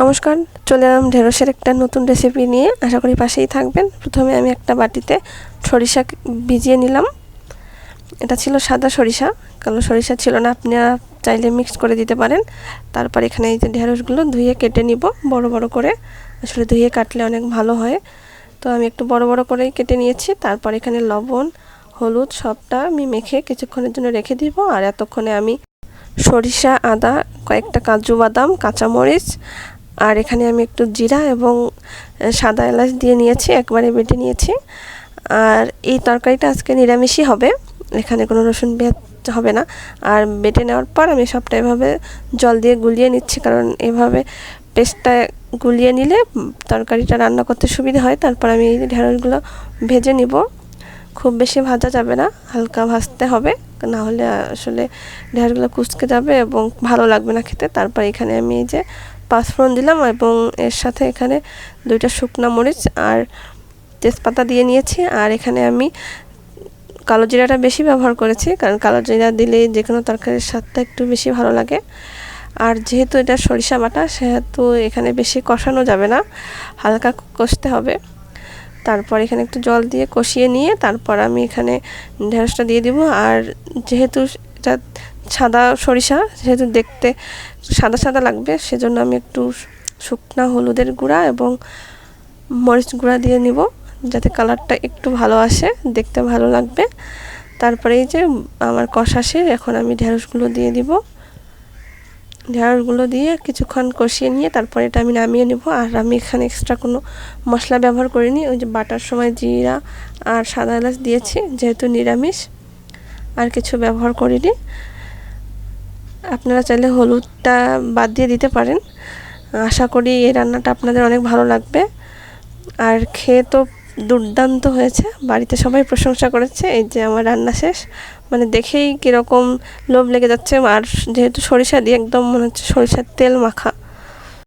নমস্কার, চলে এলাম ঢেঁড়সের একটা নতুন রেসিপি নিয়ে। আশা করি পাশেই থাকবেন। প্রথমে আমি একটা বাটিতে সরিষা ভিজিয়ে নিলাম। এটা ছিল সাদা সরিষা। কালো সরিষা ছিল না আপনারা চাইলে মিক্স করে দিতে পারেন। তারপর এখানে এই যে ঢেঁড়সগুলো ধুয়ে কেটে নিব, বড় বড় করে। আসলে ধুয়ে কাটলে অনেক ভালো হয়। তো আমি একটু বড় বড় করেই কেটে নিয়েছি। তারপর এখানে লবণ, হলুদ সবটা আমি মেখে কিছুক্ষণের জন্য রেখে দিব। আর এতক্ষণে আমি সরিষা, আদা, কয়েকটা কাজু বাদাম, কাঁচামরিচ আর এখানে আমি একটু জিরা এবং সাদা এলাচ দিয়ে নিয়েছি, একবারে বেটে নিয়েছি। আর এই তরকারিটা আজকে নিরামিষই হবে, এখানে কোনো রসুন পেঁয়াজ হবে না। আর বেটে নেওয়ার পর আমি সবটা এভাবে জল দিয়ে গুলিয়ে নিচ্ছি, কারণ এভাবে পেস্টটা গুলিয়ে নিলে তরকারিটা রান্না করতে সুবিধা হয়। তারপর আমি এই ঢেঁড়সগুলো ভেজে নিব। খুব বেশি ভাজা যাবে না, হালকা ভাজতে হবে, না হলে আসলে ঢেঁড়সগুলো কুচকে যাবে এবং ভালো লাগবে না খেতে। তারপর এখানে আমি এই যে পাঁচফোড়ন দিলাম এবং এর সাথে এখানে দুইটা শুকনো মরিচ আর তেজপাতা দিয়ে নিয়েছি। আর এখানে আমি কালো জিরাটা বেশি ব্যবহার করেছি, কারণ কালো জিরা দিলে যে কোনো তরকারির স্বাদটা একটু বেশি ভালো লাগে। আর যেহেতু এটা সরিষা বাটা, সেহেতু এখানে বেশি কষানো যাবে না, হালকা কষতে হবে। তারপর এখানে একটু জল দিয়ে কষিয়ে নিয়ে তারপর আমি এখানে ঢেঁড়সটা দিয়ে দিব। আর যেহেতু এটা সাদা সরিষা যেহেতু দেখতে সাদা সাদা লাগবে, সেজন্য আমি একটু শুকনা হলুদের গুঁড়া এবং মরিচ গুঁড়া দিয়ে নিব, যাতে কালারটা একটু ভালো আসে, দেখতে ভালো লাগবে। তারপরে এই যে আমার কষা শেষ, এখন আমি ঢেঁড়সগুলো দিয়ে দিব। ঢেঁড়সগুলো দিয়ে কিছুক্ষণ কষিয়ে নিয়ে তারপরে এটা আমি নামিয়ে নেব। আর আমি এখানে এক্সট্রা কোনো মশলা ব্যবহার করিনি, ওই যে বাটার সময় জিরা আর সাদা এলাচ দিয়েছি, যেহেতু নিরামিষ। আর কিছু ব্যবহার করিনি। আপনারা চাইলে হলুদটা বাদ দিয়ে দিতে পারেন। আশা করি এই রান্নাটা আপনাদের অনেক ভালো লাগবে। আর খেয়ে তো দুর্দান্ত হয়েছে। বাড়িতে সবাই প্রশংসা করেছে, এই যে আমার রান্না শেষ। মানে দেখেই কীরকম লোভ লেগে যাচ্ছে। আর যেহেতু সরিষা দিয়ে, একদম মনে হচ্ছে সরিষার তেল মাখা।